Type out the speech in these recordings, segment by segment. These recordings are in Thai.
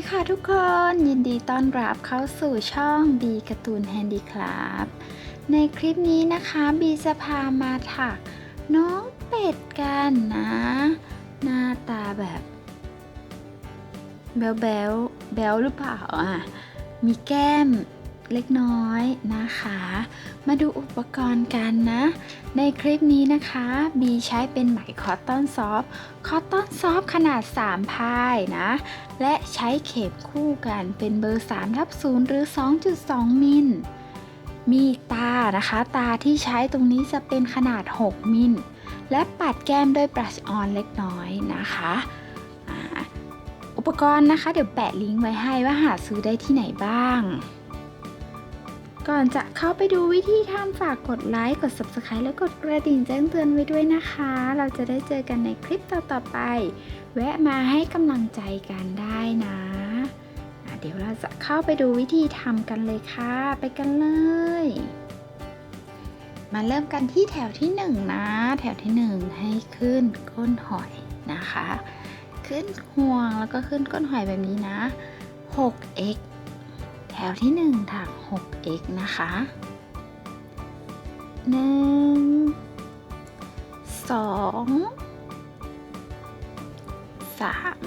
ีค่ะทุกคน ยินดีต้อนรับเข้าสู่ช่องบีการ์ตูนแฮนดี้ครับในคลิปนี้นะคะบีจะพามาถักน้องเป็ดกันนะ หน้าตาแบบ แบลแบลแบลหรือเปล่าอะมีแก้มเล็กน้อยนะคะ มาดูอุปกรณ์กันนะ ในคลิปนี้นะคะ บีใช้เป็นไหมคอตตอนซอฟคอตตอนซอฟขนาด 3 พายนะ และใช้เข็มคู่กันเป็นเบอร์ 3 ทับ 0 หรือ 2.2 มิล มีตานะคะ ตาที่ใช้ตรงนี้จะเป็นขนาด 6 มิล และปัดแก้มด้วยบรัชออนเล็กน้อยนะคะอุปกรณ์นะคะ เดี๋ยวแปะลิงก์ไว้ให้ว่าหาซื้อได้ที่ไหนบ้าง ก่อนจะเข้าไปดูวิธีทำฝากกดไลค์ กด Subscribe แล้วกดกระดิ่งแจ้งเตือนไว้ด้วยนะคะ เราจะได้เจอกันในคลิปต่อๆไป แวะมาให้กำลังใจกันได้นะะเดี๋ยวเราจะเข้าไปดูวิธีทำกันเลยค่ะ ไปกันเลย มาเริ่มกันที่แถวที่หนึ่งนะ แถวที่หนึ่งให้ขึ้นก้นหอยนะคะ ขึ้นห่วงแล้วก็ขึ้นก้นหอยแบบนี้นะ 6x ถวที่หนึ่งถัก 6x นะคะหนึ่งสองสาม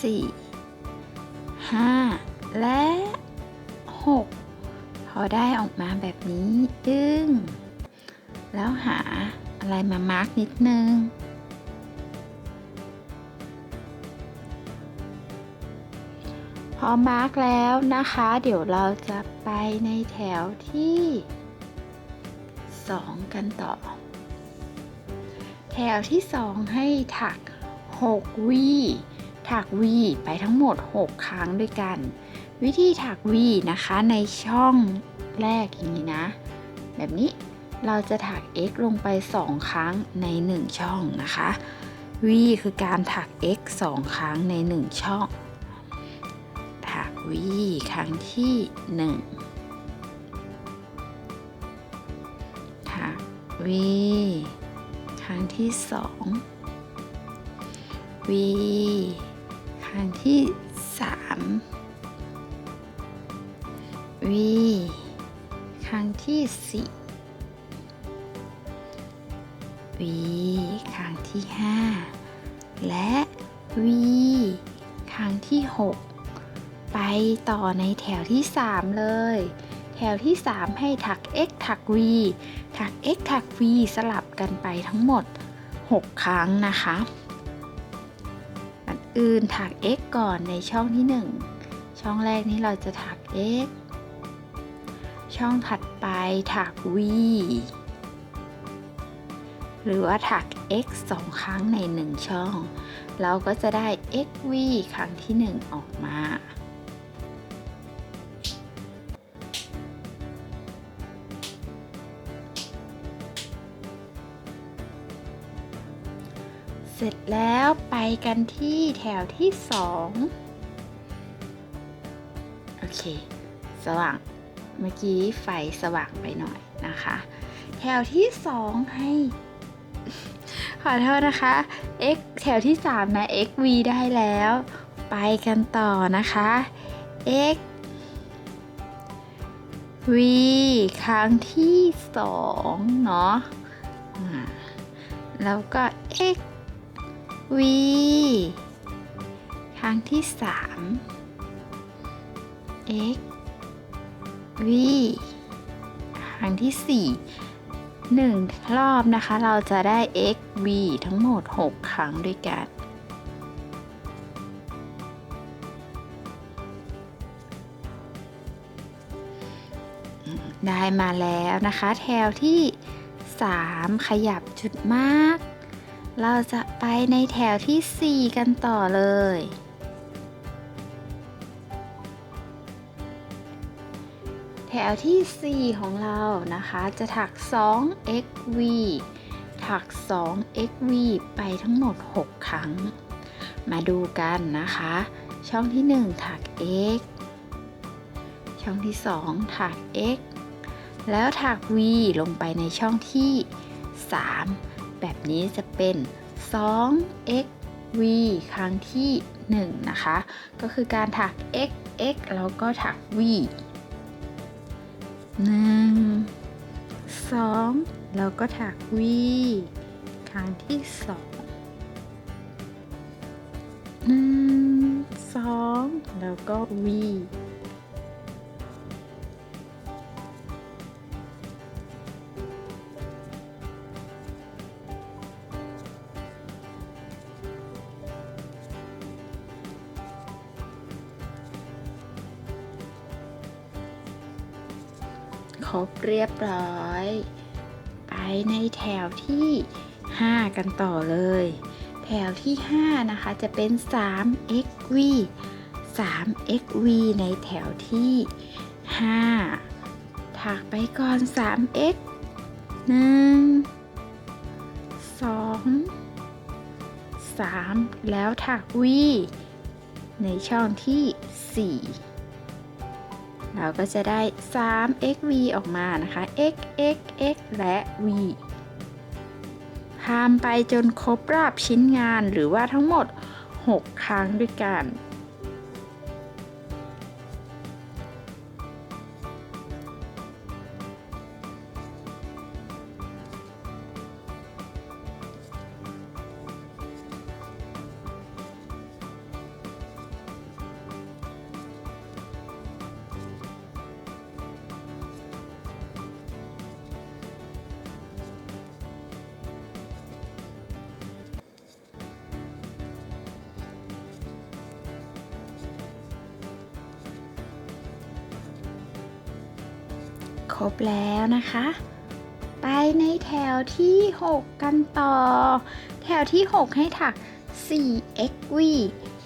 สี่ห้าและหกพอได้ออกมาแบบนี้ ดึง แล้วหาอะไรมามาร์กนิดนึง อมาร์กแล้วนะคะ เดี๋ยวเราจะไปในแถวที่ 2 กันต่อ แถวที่ 2 ให้ถัก 6 วีถักวีไปทั้งหมด 6 ครั้งด้วยกัน วิธีถักวีนะคะในช่องแรกอย่างนี้นะ แบบนี้เราจะถัก x ลงไป 2 ครั้งใน 1 ช่องนะคะ v คือการถัก x 2 ครั้งใน 1 ช่อง ถัก v ครั้งที่1ถัก v ครั้งที่ 2 v ครั้งที่ 3 v ครั้งที่ 4 v ครั้งที่ 5 และ v ครั้งที่ 6 ไปต่อในแถวที่ 3 เลย แถวที่ 3 ให้ถัก x ถัก v ถัก x ถัก v สลับกันไปทั้งหมด 6 ครั้งนะคะอันอื่นถัก x ก่อนในช่องที่ 1 ช่องแรกนี้เราจะถัก x ช่องถัดไปถัก v หรือว่าถัก x 2 ครั้งใน 1 ช่อง เราก็จะได้ xv ครั้งที่ 1 ออกมา ร็จแล้วไปกันที่แถวที่2โอเค สว่างเมื่อกี้ไฟสว่างไปหน่อยนะคะ แถวที่2ให้ ขอโทษนะคะ x แถวที่3นะ x v ได้แล้ว ไปกันต่อนะคะ x v ครั้งที่2เนาะแล้วก็ x v ครั้งที่ 3 x v ครั้งที่ 4 1 รอบนะคะ เราจะได้ x v ทั้งหมด 6 ครั้งด้วยกัน ได้มาแล้วนะคะ แถวที่ 3 ขยับจุดมาก เราจะไปในแถวที่ 4 กันต่อเลย แถวที่ 4 ของเรานะคะ จะถัก 2xv ถัก 2xv ไปทั้งหมด 6 ครั้ง มาดูกันนะคะ ช่องที่ 1 ถัก x ช่องที่ 2 ถัก x แล้วถัก v ลงไปในช่องที่ 3 แบบนี้จะเป็น 2x v ครั้งที่ 1 นะคะ ก็คือการถัก x x แล้วก็ถัก v 1 2 แล้วก็ถัก v ครั้งที่ 2 1 2 แล้วก็ v รบเรียบร้อย ไปในแถวที่ 5 กันต่อเลย แถวที่ 5 นะคะจะเป็น 3xv 3xv ในแถวที่ 5 ถักไปก่อน 3x 1 2 3 แล้วถัก v ในช่องที่ 4 เราก็จะได้ 3xv ออกมานะคะ x x x และ v ทำไปจนครบรอบชิ้นงานหรือว่าทั้งหมด 6 ครั้งด้วยกัน แล้วนะคะ ไปในแถวที่ 6 กันต่อ แถวที่ 6 ให้ถัก 4xv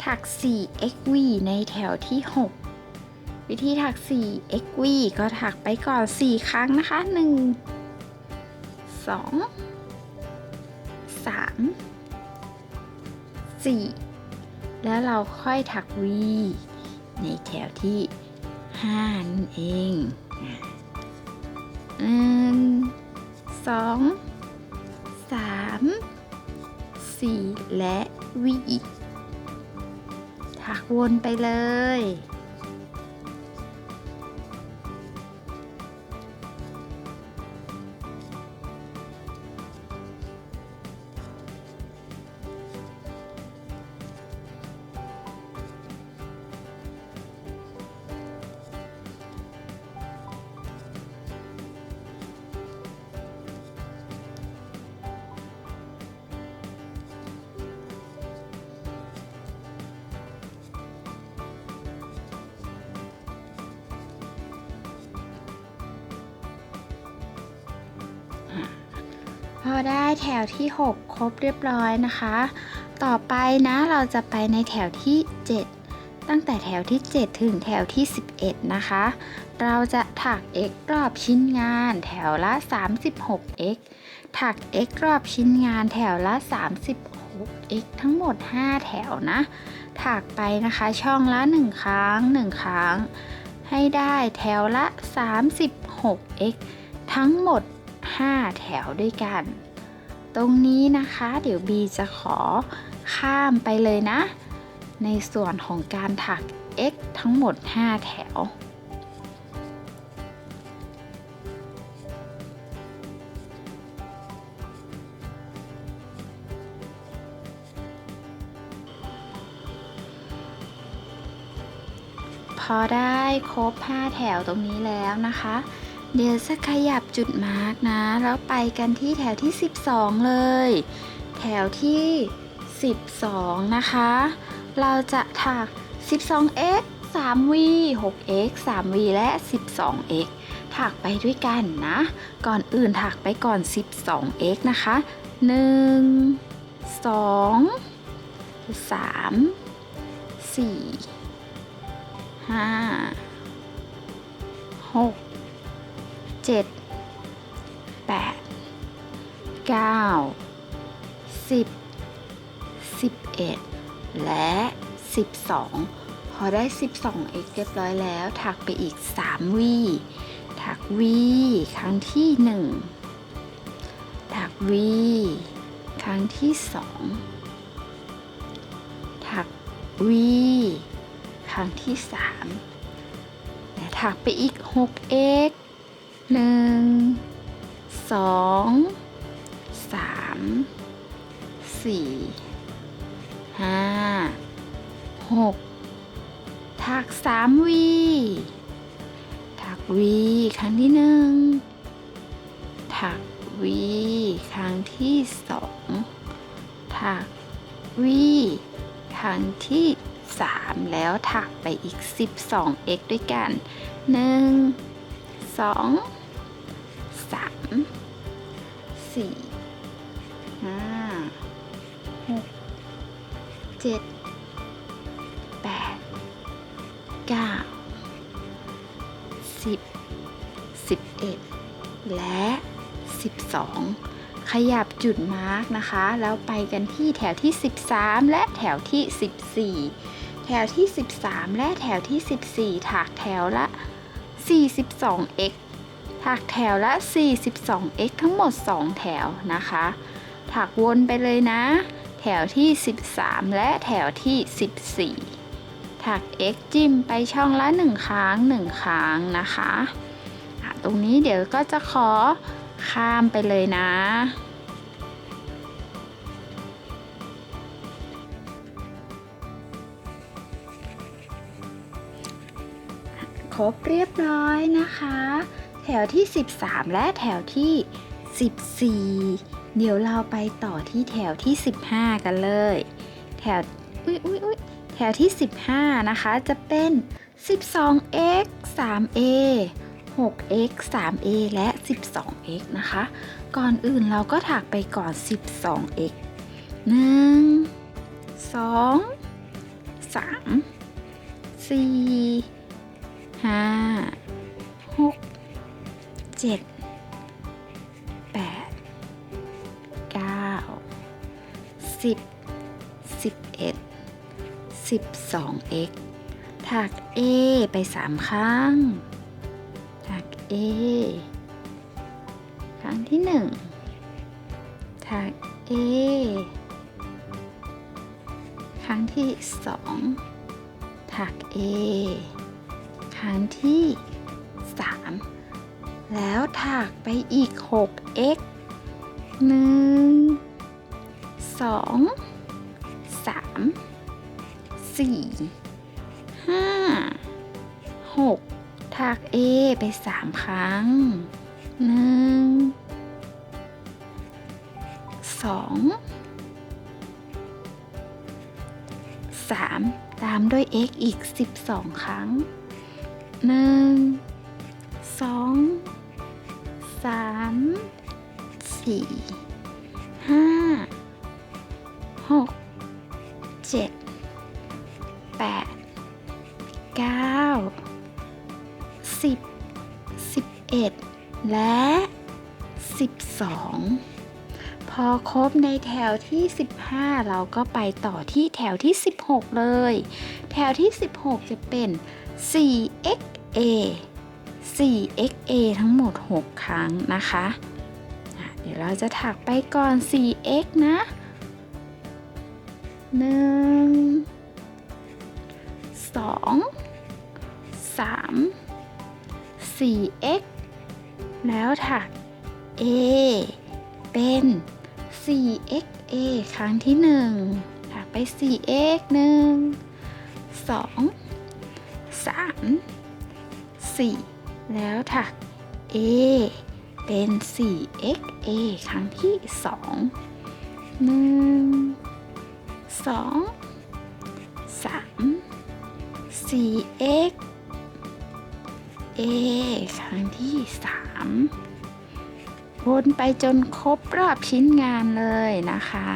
ถัก 4xv ในแถวที่ 6 วิธีถัก 4xv ก็ถักไปก่อน 4 ครั้งนะคะ 1 2 3 4 แล้วเราค่อยถัก v ในแถวที่ 5 นั่นเอง หนึ่งสองสามสี่และวีถักวนไปเลย อได้แถวที่ 6 ครบเรียบร้อยนะคะ ต่อไปนะเราจะไปในแถวที่ 7 ตั้งแต่แถวที่ 7 ถึงแถวที่ 11 นะคะ เราจะถัก x รอบชิ้นงานแถวละ 36x ถัก x รอบชิ้นงานแถวละ 36x ทั้งหมด 5 แถวนะ ถักไปนะคะช่องละ 1 ครั้ง 1 ครั้ง ให้ได้แถวละ 36x ทั้งหมด 5 แถวด้วยกัน ตรงนี้นะคะ เดี๋ยวบีจะขอข้ามไปเลยนะ ในส่วนของการถัก x ทั้งหมด 5 แถวพอได้ครบ 5 แถวตรงนี้แล้วนะคะ เดี๋ยวจะขยับจุดมาร์กนะ แล้วไปกันที่แถวที่ 12 เลย แถวที่ 12 นะคะ เราจะถัก 12x 3v 6x 3v และ 12x ถักไปด้วยกันนะ ก่อนอื่นถักไปก่อน 12x นะคะ 1 2 3 4ห้าหก เจ็ดแปดเก้าสิบสิบเอ็ดและสิบสองพอได้12 x เอ็กเรียบร้อยแล้ว ถักไปอีก3วีถักวีครั้งที่1ถักวีครั้งที่2 v ครั้งที่3และถักไปอีก หนึ่งสองสามสี่ห้าหกถักสามวีถักวีครั้งที่หนึ่งถักวีครั้งที่สองถักวีครั้งที่สามแล้วถักไปอีกสิบสองเ 12x ด้วยกันหนึ่งสอง 6 7 8 9 10 11และ12ขยับจุดมาร์กนะคะ แล้วไปกันที่แถวที่ 13 และแถวที่ 14 แถวที่ 13 และแถวที่ 14ถักแถวละ 42x ถักแถวละ 42x ทั้งหมด 2 แถวนะคะถักวนไปเลยนะ แถวที่ 13 และแถวที่ 14 ถัก x จิ้มไปช่องละ 1 ครั้ง 1 ครั้งนะคะะตรงนี้เดี๋ยวก็จะขอข้ามไปเลยนะครบเรียบร้อยนะคะ แถวที่ 13 และแถวที่ 14 เดี๋ยวเราไปต่อที่แถวที่ 15 กันเลย แถวอุ้ยอุ้ยอุ้ยแถวที่ 15 นะคะ จะเป็น 12x 3a 6x 3a และ 12x นะคะ ก่อนอื่นเราก็ถักไปก่อน 12x 1 2 3 4 5 6 7 12x ถัก A ไป 3 ครั้ง ถัก A ครั้งที่ 1 ถัก A ครั้งที่ 2 ถัก A ครั้งที่ 3 แล้วถักไปอีก 6x 1 2 3 4 5 6ถัก A ไป3ครั้ง1 2 3ตามด้วย x อีก 12 ครั้งหนึ่งสองสามสี่ห้าหกเจ็ด และสิบสองพอครบในแถวที่ 15 เราก็ไปต่อที่แถวที่ 16 เลย แถวที่ 16 จะเป็น 4xa 4xa ทั้งหมด 6 ครั้งนะคะอะเดี๋ยวเราจะถักไปก่อน 4x นะ 1 2 3 4x แล้วถัก a เป็น 4xa ครั้งที่ 1 ถักไป 4x 1 2 3 4 แล้วถัก A เป็น 4xa ครั้งที่ 2 1 2 4x A ครั้งที่ 3 วนไปจนครบรอบชิ้นงานเลยนะคะ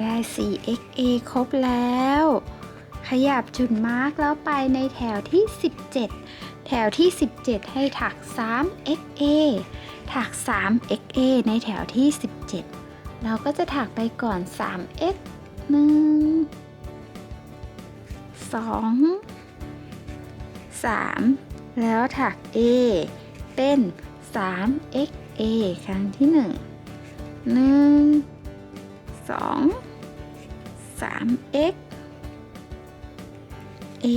ได้ 4xa ครบแล้ว ขยับจุดมาร์กแล้วไปในแถวที่ 17 แถวที่ 17 ให้ถัก 3XA ถัก 3XA ในแถวที่ 17 เราก็จะถักไปก่อน 3x 1 2 3 แล้วถัก A เป็น 3XA ครั้งที่ 1 1 2 3x A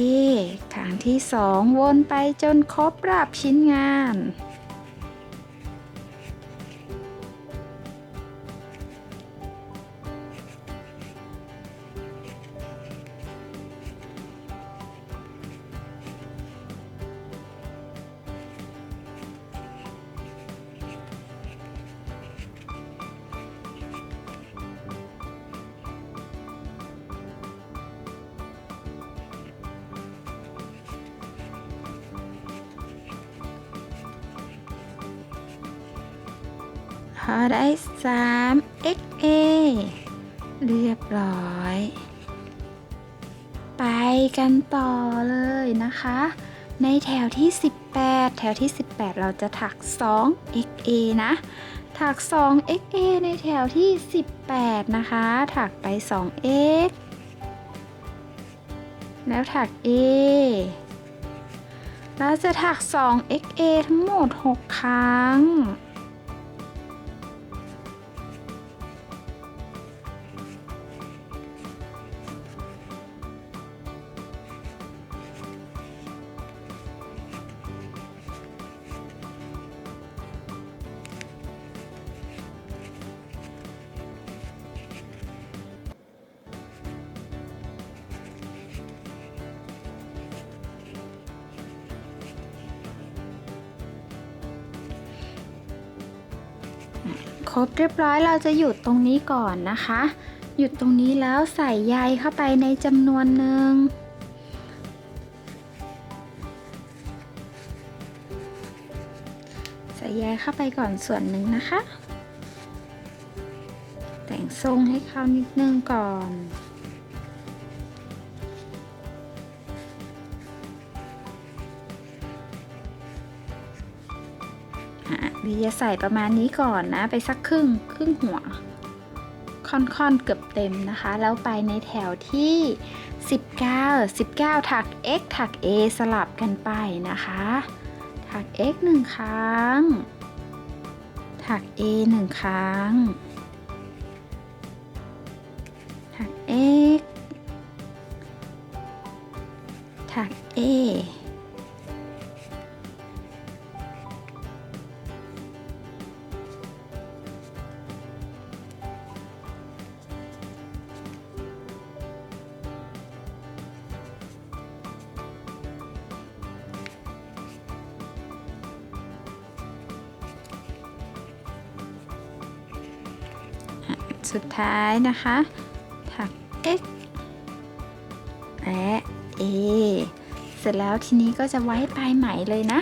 ครั้งที่ 2 วนไปจนครบรอบชิ้นงาน ได้3 XA เรียบร้อย ไปกันต่อเลยนะคะ ในแถวที่ 18 แถวที่ 18 เราจะถัก 2 XA นะ ถัก 2 XA ในแถวที่ 18 นะคะ ถักไป 2 X แล้วถัก A เราจะถัก 2 XA ทั้งหมด 6 ครั้ง เรียบร้อยเราจะหยุดตรงนี้ก่อนนะคะ หยุดตรงนี้แล้วใส่ใยเข้าไปในจำนวนหนึ่งใส่ใยเข้าไปก่อนส่วนหนึ่งนะคะ แต่งทรงให้เขานิดนึงก่อนีจะใส่ประมาณนี้ก่อนนะ ไปสักครึ่งครึ่งหัว ค่อนๆเกือบเต็มนะคะ แล้วไปในแถวที่ 19 19 ถัก x ถัก a สลับกันไปนะคะ ถัก x หนึ่งครั้ง ถัก a หนึ่งครั้ง สุดท้ายนะคะ ถัก x และ a เสร็จแล้วทีนี้ก็จะไว้ปลายไหมเลยนะ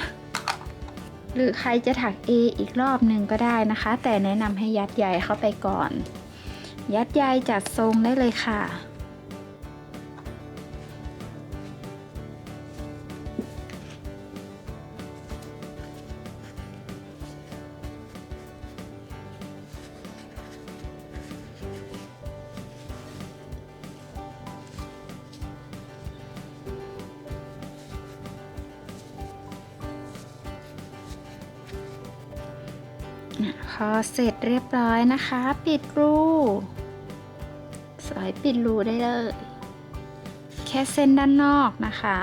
หรือใครจะถัก a อีกรอบหนึ่งก็ได้นะคะ แต่แนะนำให้ยัดใยเข้าไปก่อน ยัดใยจัดทรงได้เลยค่ะ พอเสร็จเรียบร้อยนะคะ ปิดรู สอยปิดรูได้เลย แค่เส้นด้านนอกนะคะ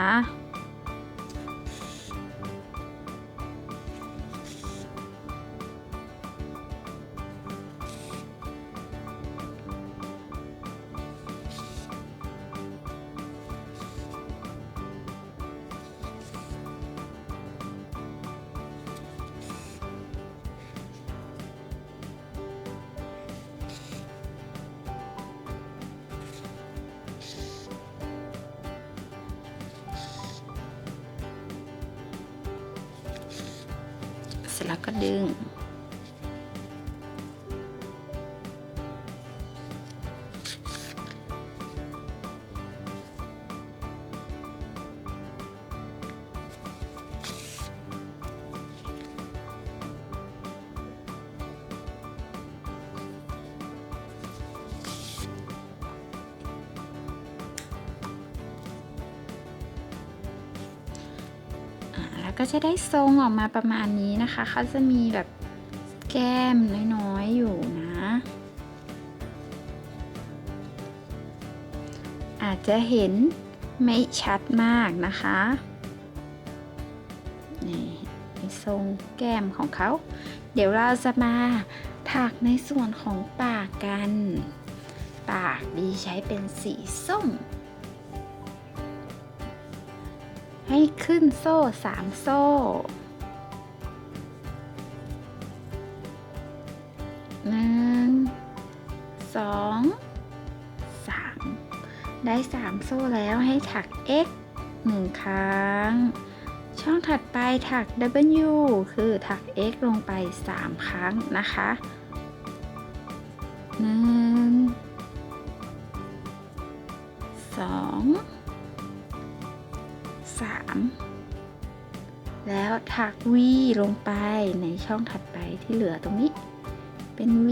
ก็จะได้ทรงออกมาประมาณนี้นะคะ เขาจะมีแบบแก้มน้อยๆอยู่นะ อาจจะเห็นไม่ชัดมากนะคะนี่ทรงแก้มของเขา เดี๋ยวเราจะมาถักในส่วนของปากกัน ปากดีใช้เป็นสีส้ม ให้ขึ้นโซ่สามโซ่ หนึ่ง สอง สาม ได้สามโซ่แล้วให้ถัก x หนึ่งครั้ง ช่องถัดไปถัก w คือถัก x ลงไป 3 ครั้งนะคะหนึ่งสองามแล้วถัก v ลงไปในช่องถัดไปที่เหลือตรงนี้ เป็น v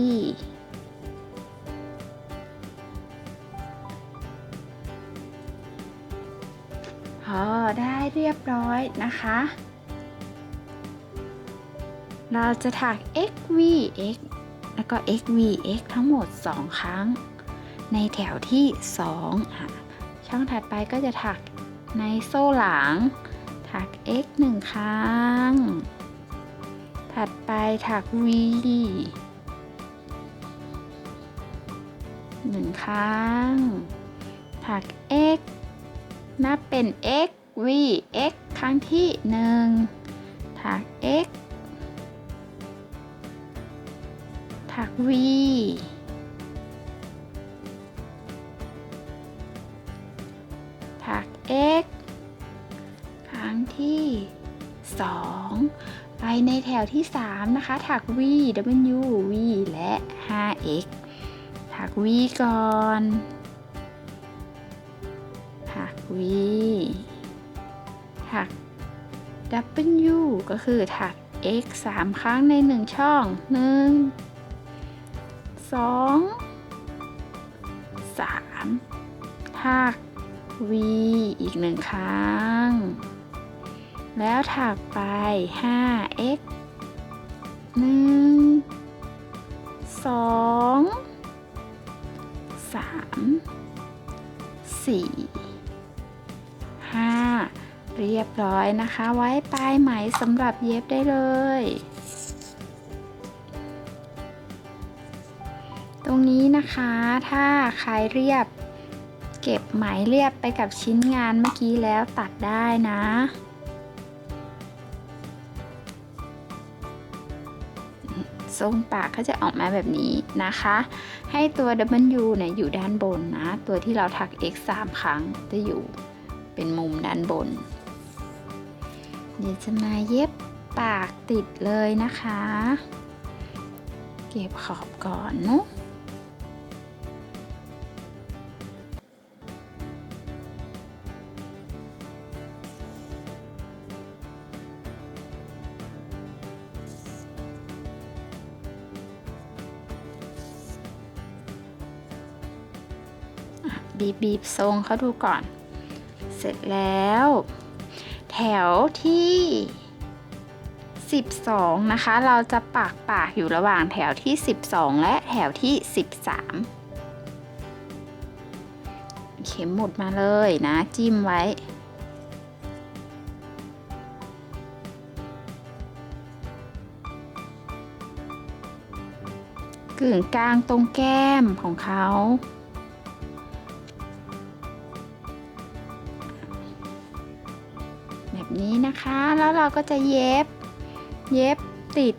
พอได้เรียบร้อยนะคะ เราจะถัก x v x แล้วก็ x v x ทั้งหมด 2 ครั้ง ในแถวที่2อะช่องถัดไปก็จะถัก ในโซ่หลัง ถัก x 1 ครั้ง ถัดไปถัก v หนึ่งครั้ง ถัก x นับเป็น x v x ครั้งที่ 1 ถัก x ถัก v x ครั้งที่ 2 ไปในแถวที่ 3 นะคะ ถัก v w v และ 5x ถัก v ก่อน ถัก v ถัก w ก็คือถัก x 3 ครั้งใน 1 ช่อง 1 2 3 ถัก v อีก1ครั้ง แล้วถักไป 5x 1 2 3 4 5 เรียบร้อยนะคะ ไว้ปลายไหมสำหรับเย็บได้เลย ตรงนี้นะคะถ้าใครเรียบ เก็บไหมเรียบไปกับชิ้นงานเมื่อกี้แล้วตัดได้นะทรงปากเขาจะออกมาแบบนี้นะคะ ให้ตัว W เนี่ยอยู่ด้านบนนะ ตัวที่เราถัก x 3 ครั้งจะอยู่เป็นมุมด้านบน เดี๋ยวจะมาเย็บปากติดเลยนะคะ เก็บขอบก่อนเนาะ บีบบีบทรงเขาดูก่อน เสร็จแล้ว แถวที่ 12 นะคะ เราจะปากปากอยู่ระหว่างแถวที่ 12 และแถวที่ 13 เข็มหมุดมาเลยนะ จิ้มไว้กึ่งกลางตรงแก้มของเขา ก็จะเย็บ เย็บติด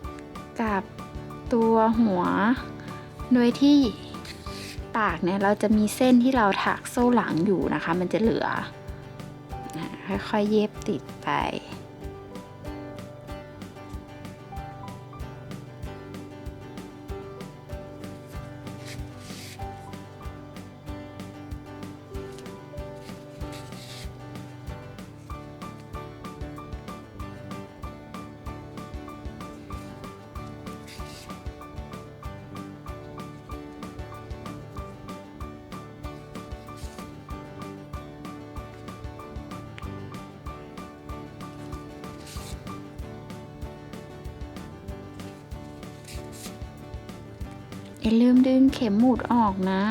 กับตัวหัว โดยที่ปากเนี่ยเราจะมีเส้นที่เราถักโซ่หลังอยู่นะคะ มันจะเหลือค่อยๆเย็บติดไป ข็มหมุดออกนะ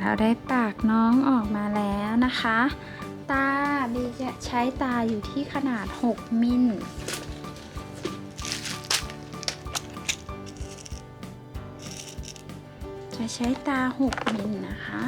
เราได้ปากน้องออกมาแล้วนะคะ ตาบีจะใช้ตาอยู่ที่ขนาด 6 มิลจะใช้ตา 6 มิลนะคะ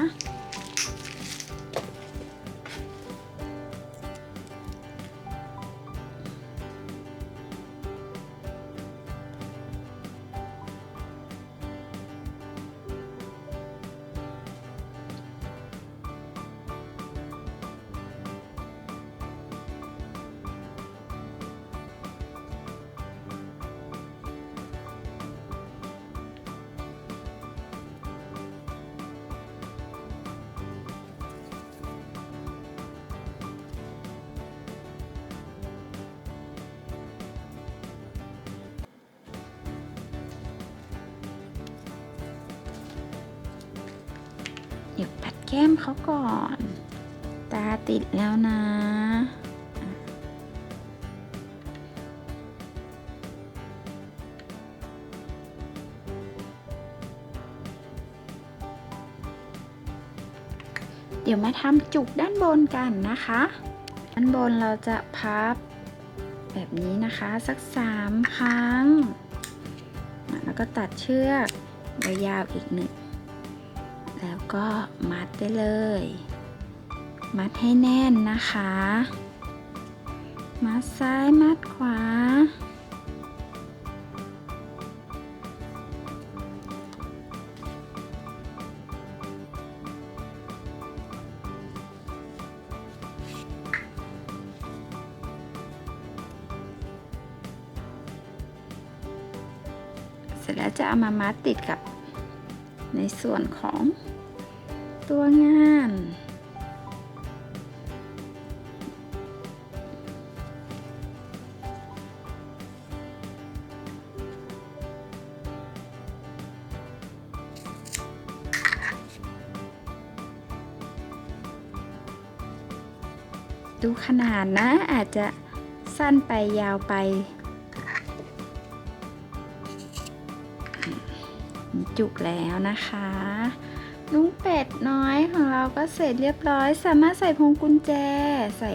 แก้มเขาก่อน ตาติดแล้วนะ เดี๋ยวมาทำจุกด้านบนกันนะคะ ด้านบนเราจะพับแบบนี้นะคะสักสามครั้ง แล้วก็ตัดเชือกยาวๆอีกหนึ่ง แล้วก็มัดได้เลย มัดให้แน่นนะคะ มัดซ้ายมัดขวา เสร็จแล้วจะเอามามัดติดกับในส่วนของ ตัวงาน ดูขนาดนะ อาจจะสั้นไปยาวไปจุกแล้วนะคะ ลุงเป็ดน้อยของเราก็เสร็จเรียบร้อย สามารถใส่พวงกุญแจใส่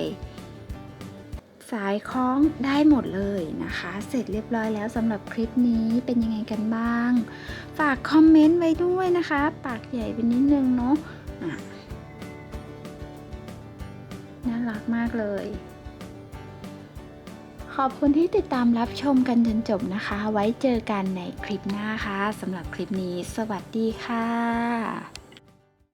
สายคล้องได้หมดเลยนะคะ เสร็จเรียบร้อยแล้วสำหรับคลิปนี้เป็นยังไงกันบ้าง ฝากคอมเมนต์ไว้ด้วยนะคะ ปากใหญ่ไปนิดนึงเนาะน่ารักมากเลย ขอบคุณที่ติดตามรับชมกันจนจบนะคะ ไว้เจอกันในคลิปหน้าค่ะสำหรับคลิปนี้ สวัสดีค่ะ